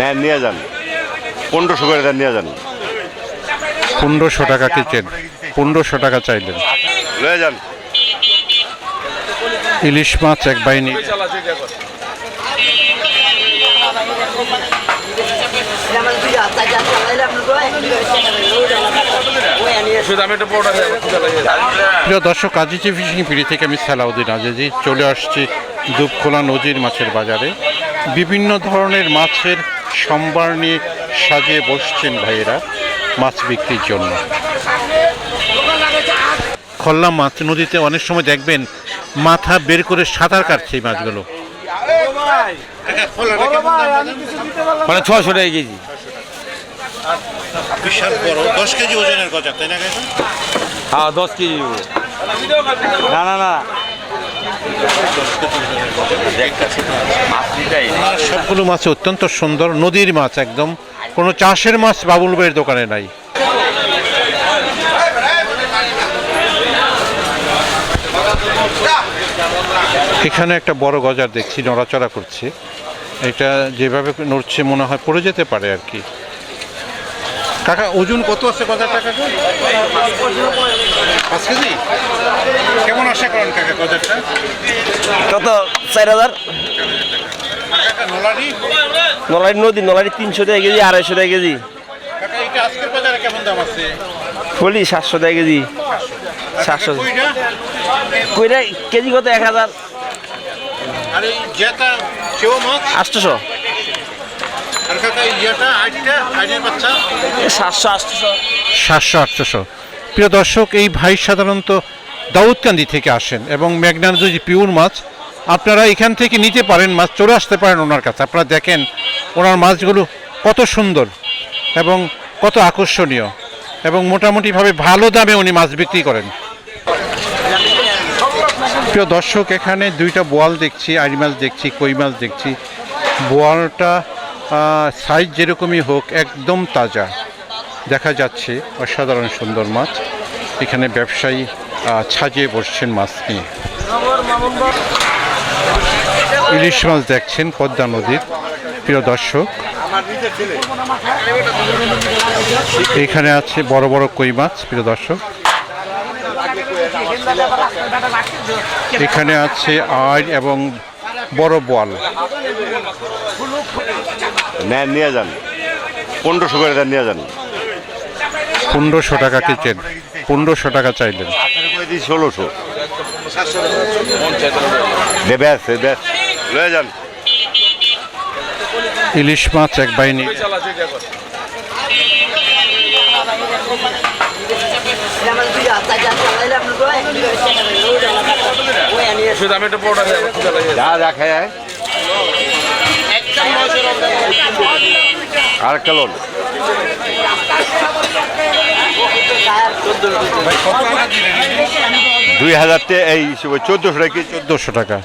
নেন নিয়ে যান। পনেরোশো করে দেন নিয়ে যান। পনেরোশো টাকা কিচেন পনেরোশো টাকা চাইলেন। লয়ে যান। ইলিশ মাছ এক বাহিনী। প্রিয় দর্শক আজিজি ফিশিং পিড়ি থেকে আমি সালাউদ্দিন আজিজি চলে আসছি দুপখোলা নদীর মাছের বাজারে। বিভিন্ন ধরনের মাছের সম্বার নিয়ে সাজিয়ে বসছেন ভাইয়েরা মাছ বিক্রির জন্য। খল্লা মাছ নদীতে অনেক সময় দেখবেন মাথা বের করে সাঁতার কাটছে এই মাছগুলো। মানে ছশো টাকা কেজি। বিশাল বড় দশ কেজি ওজনের গজা তাই না হ্যাঁ দশ কেজি। না না না। সবগুলো মাছ অত্যন্ত সুন্দর, নদীর মাছ একদম। কোনো চাষের মাছ বাবুল ভাইয়ের দোকানে নাই। এখানে একটা বড় গজার দেখছি, নড়াচড়া করছে। এটা যেভাবে নড়ছে, মনে হয় পড়ে যেতে পারে আর কি। কাকা ওজন কত আছে গজারটা কাকা পাঁচ কেজি? কেমন আশা করেন কাকা গজারটা কত? চার হাজার। নলারি? নদী নলারি তিনশো টাকা কেজি আড়াইশো টাকা কেজি। বলি সাতশো টাকা কেজি। সাতশো। কইটা কইরা কেজি কত? এক হাজার। আটশোশো আর কাকা এই ইয়েটা আইটা আইনের বাচ্চা সাতশো আটশোশো। সাতশো আটশোশো। প্রিয় দর্শক এই ভাই সাধারণত দাউদকান্দি থেকে আসেন এবং মেঘনার যে পিওর মাছ। আপনারা এখান থেকে নিতে পারেন মাছ চলে আসতে পারেন ওনার কাছে। আপনারা দেখেন ওনার মাছগুলো কত সুন্দর এবং কত আকর্ষণীয় এবং মোটামুটিভাবে ভালো দামে উনি মাছ বিক্রি করেন। প্রিয় দর্শক এখানে দুইটা বোয়াল দেখছি আড়ি মাছ দেখছি কই মাছ দেখছি। বোয়ালটা সাইজ যেরকমই হোক, একদম তাজা। দেখা যাচ্ছে অসাধারণ সুন্দর মাছ। এখানে ব্যবসায়ী ছাজিয়ে বসছেন মাছ নিয়ে। ইলিশ মাছ দেখছেন পদ্মা নদীর। প্রিয় দর্শক, এখানে আছে বড় বড় কই মাছ, প্রিয় দর্শক। এখানে আছে আড় এবং বড় বল। নেন নিয়ে যান। পনেরোশো করে দেন নিয়ে যান। পনেরোশো টাকা কিচেন পনেরোশো টাকা চাইলেন। ষোলোশো। ব্যাস ব্যাস লয়ে যান। ইলিশ মাছ এক বাহিনী আমি একটা পরোটা যা যা। আর একটা দুই হাজার এই চোদ্দশো টাকা। চোদ্দোশো টাকা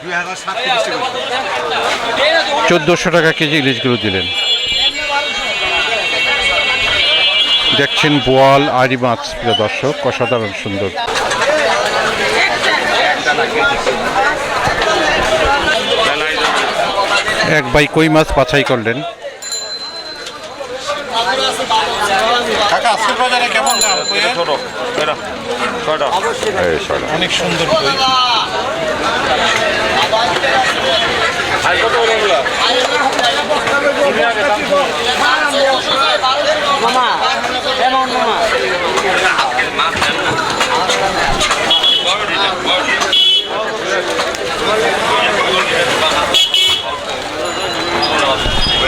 চোদ্দোশো টাকা কেজি ইলিশগুলো দিলেন দেখছেন বোয়াল আড়ি মাছ প্রিয় দর্শক অসাধারণ সুন্দর। এক ভাই কই মাছ বাছাই করলেন? অনেক সুন্দর কই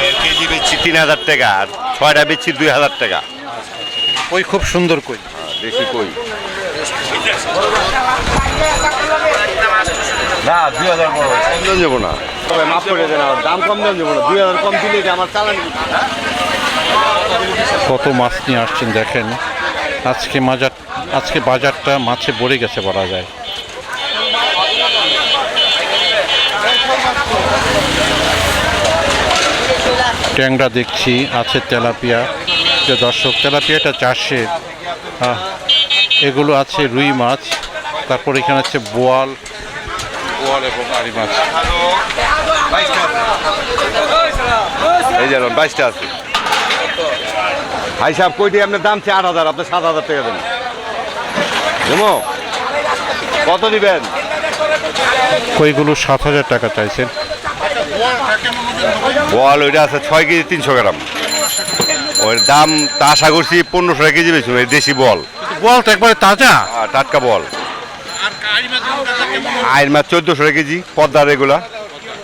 এক কেজি বেচছি তিন হাজার টাকা আর ছয়টা বেচছি দুই হাজার টাকা। কই খুব সুন্দর কই। বেশি কই। না দুই হাজার কম দেন না। তবে মাফ করে দেন দাম কম দেন যাব না। দুই হাজার কম দিলে যে আমার চালান। কত মাছ নিয়ে আসছেন দেখেন। আজকে মাজার আজকে বাজারটা মাছে ভরে গেছে বলা যায়। ট্যাংরা দেখছি আছে তেলাপিয়া। যে দর্শক তেলাপিয়াটা আহ, এগুলো আছে রুই মাছ তারপর এখানে আছে বোয়াল। বোয়াল এবং আড়ি মাছ। এই বাইশটা আছে। ভাই সাহেব কইটি আপনার দাম চার হাজার আপনি সাত হাজার টাকা দেন। জমো কত দিবেন? কইগুলো সাত হাজার টাকা চাইছেন। বল ওইটা আছে ছয় কেজি তিনশো গ্রাম। ওই দাম তা আশা করছি পনেরোশো টাকা কেজি বেশি দেশি বল। বল তো একবারে তাজা? আর টাটকা বল। আয়ের মাছ চোদ্দোশো টাকা কেজি পদ্মার এগুলা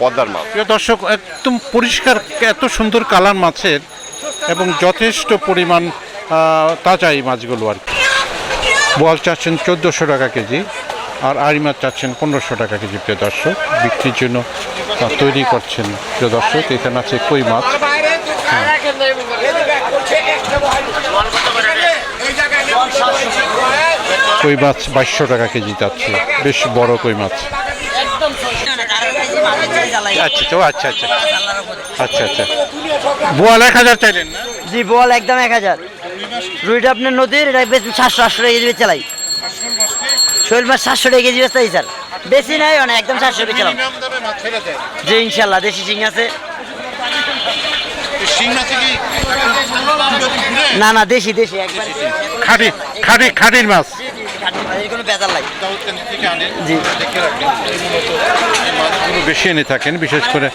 পদ্মার মাছ। প্রিয় দর্শক একদম পরিষ্কার এত সুন্দর কালার মাছের এবং যথেষ্ট পরিমাণ তাজা এই মাছগুলো আর কি। বোয়াল চাচ্ছেন চোদ্দোশো টাকা কেজি। আর আড়ি মাছ চাচ্ছেন পনেরোশো টাকা কেজি প্রিয় দর্শক, বিক্রির জন্য তৈরি করছেন প্রিয় দর্শক, এখানে আছে কই মাছ? কই মাছ বাইশশো টাকা কেজি যাচ্ছে, বেশ বড় কই মাছ। আচ্ছা তো আচ্ছা আচ্ছা। আচ্ছা আচ্ছা। বোয়াল এক হাজার চাইলেন জি বল একদম এক হাজার। রুইটা আপনার নদীর, এটা বেশ সাতশো আটশো টাকা চালাই। শৈল মাছ সাতশো টাকা কেজি বেচতে স্যার বেশি নাই অনেক একদম সাতশো টাকা জি ইনশাল্লাহ দেশি চিং আছে। না না দেশি দেশি একবার। খাঁটি খাঁটি খাঁটির মাছ। বেশি এনে থাকেন বিশেষ করে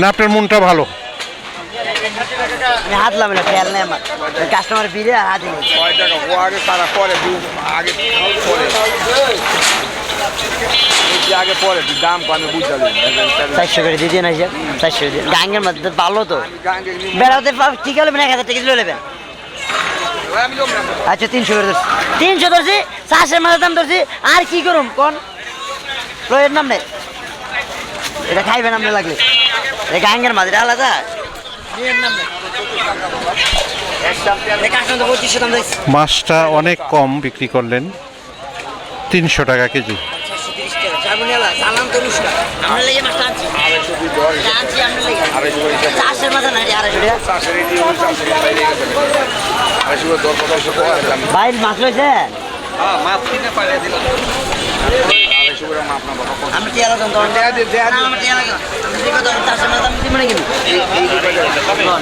না আপনার মনটা ভালো। আমি হাত লাভ না খেয়াল নেই আমার। কাস্টমার বিরে আর হাত নেই। আগে তারা পরে আগে পরে। আগে পরে দাম বুঝতে চারশো করে দিয়ে দিন আসে চারশো গাঙ্গের মধ্যে ভালো তো। বেড়াতে ঠিক হলে এক হাজার টাকা কিলো নেবেন। আচ্ছা তিনশো করে ধরছি। তিনশো ধরছি চাষের মাথার দাম ধরছি আর কি করুম কোন? রয়ের নাম নেই। এটা খাইবেন আপনি লাগলে। এটা গাঙ্গের মাছ এটা আলাদা। মাছটা অনেক কম বিক্রি করলেন। তিনশো টাকা কেজি। ভাই মাছ রয়েছে? আমি টিয়া লাগাম তো না আমার টিয়া লাগাম। আমি আমি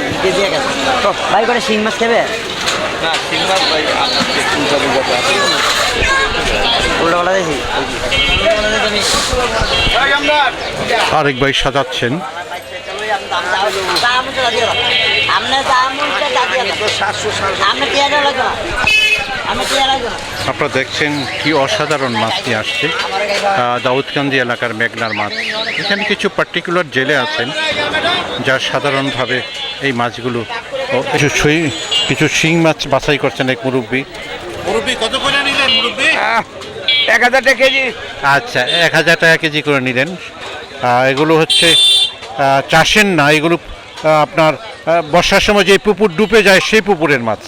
ভাই করে শিং মাছ খাবে? আরেক ভাই সাজাচ্ছেন। আপনারা দেখছেন কি অসাধারণ মাছ নিয়ে আসছে। দাউদকান্দি এলাকার মেঘনার মাছ। এখানে কিছু পার্টিকুলার জেলে আছেন যা সাধারণভাবে এই মাছগুলো কিছু ছুঁই কিছু শিং মাছ বাছাই করছেন এক মুরব্বী। মুরব্বী কত করে নিলেন মুরব্বী? এক হাজার টাকা কেজি। আচ্ছা এক হাজার টাকা কেজি করে নিলেন। এগুলো হচ্ছে চাষের না এগুলো আপনার বর্ষার সময় যে পুকুর ডুবে যায় সেই পুকুরের মাছ।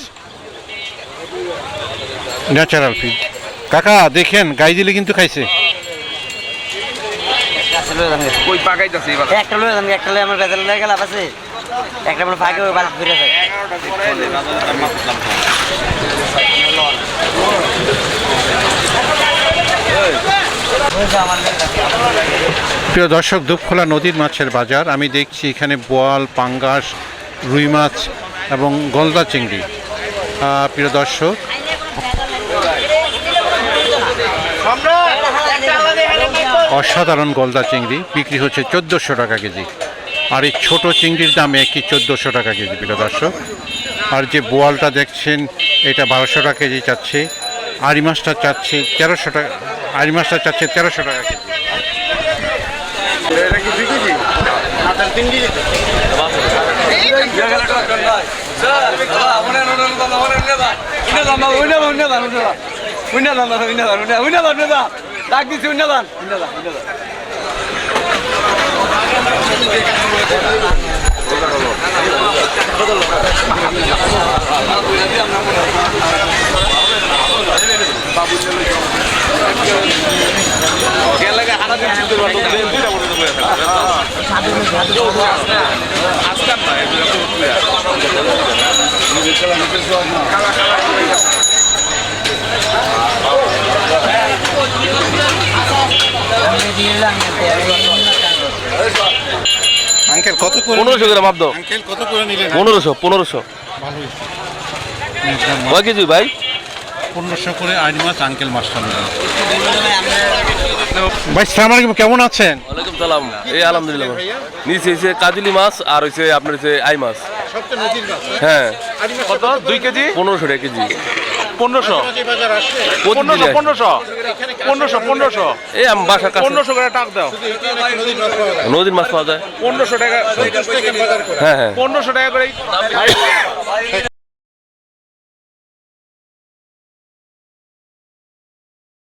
ন্যাচারাল ফিড কাকা দেখেন গাই দিলে কিন্তু খাইছে। কই পাকাইতেছে এবার একটা লয়ে যান একটা লয়ে আমার বেজাল লয়ে গেল আছে। একটা ফাঁকে ওই বাস ঘুরে যায় প্রিয় দর্শক দুপখোলা নদীর মাছের বাজার। আমি দেখছি এখানে বোয়াল পাঙ্গাস রুই মাছ এবং গলদা চিংড়ি। প্রিয় দর্শক অসাধারণ গলদা চিংড়ি বিক্রি হচ্ছে চোদ্দোশো টাকা কেজি। আর এই ছোটো চিংড়ির দাম একই চোদ্দোশো টাকা কেজি প্রিয় দর্শক? আর যে বোয়ালটা দেখছেন এটা বারোশো টাকা কেজি চাচ্ছে। আড়ি মাছটা চাচ্ছে তেরোশো টাকা আড়ি মাছটা চাচ্ছে তেরোশো টাকা কেজি। উইনা ডাক দিছি ধন্যবাদ যান আঙ্কেল কত করে পনেরোশো গ্রাম আব্দ আঙ্কেল কত করে নিলেন? পনেরোশো পনেরোশো। কেজি ভাই? করে আইন মাছ আঙ্কেল মাছ ভাই সালাম কেমন আছেন? ওয়ালাইকুম সালাম। এই আলহামদুলিল্লাহ নিচে হয়েছে কাদলি মাছ আর হয়েছে আপনার হচ্ছে আই মাছ। হ্যাঁ। কত? দুই কেজি? পনেরোশো টাকা কেজি। পনেরোশো। পনেরোশো পনেরোশো। পনেরোশো পনেরোশো। এই আমি পনেরোশো করে টাক দাও। নদীর মাছ পাওয়া যায়। পনেরোশো টাকা হ্যাঁ হ্যাঁ। পনেরোশো টাকা করে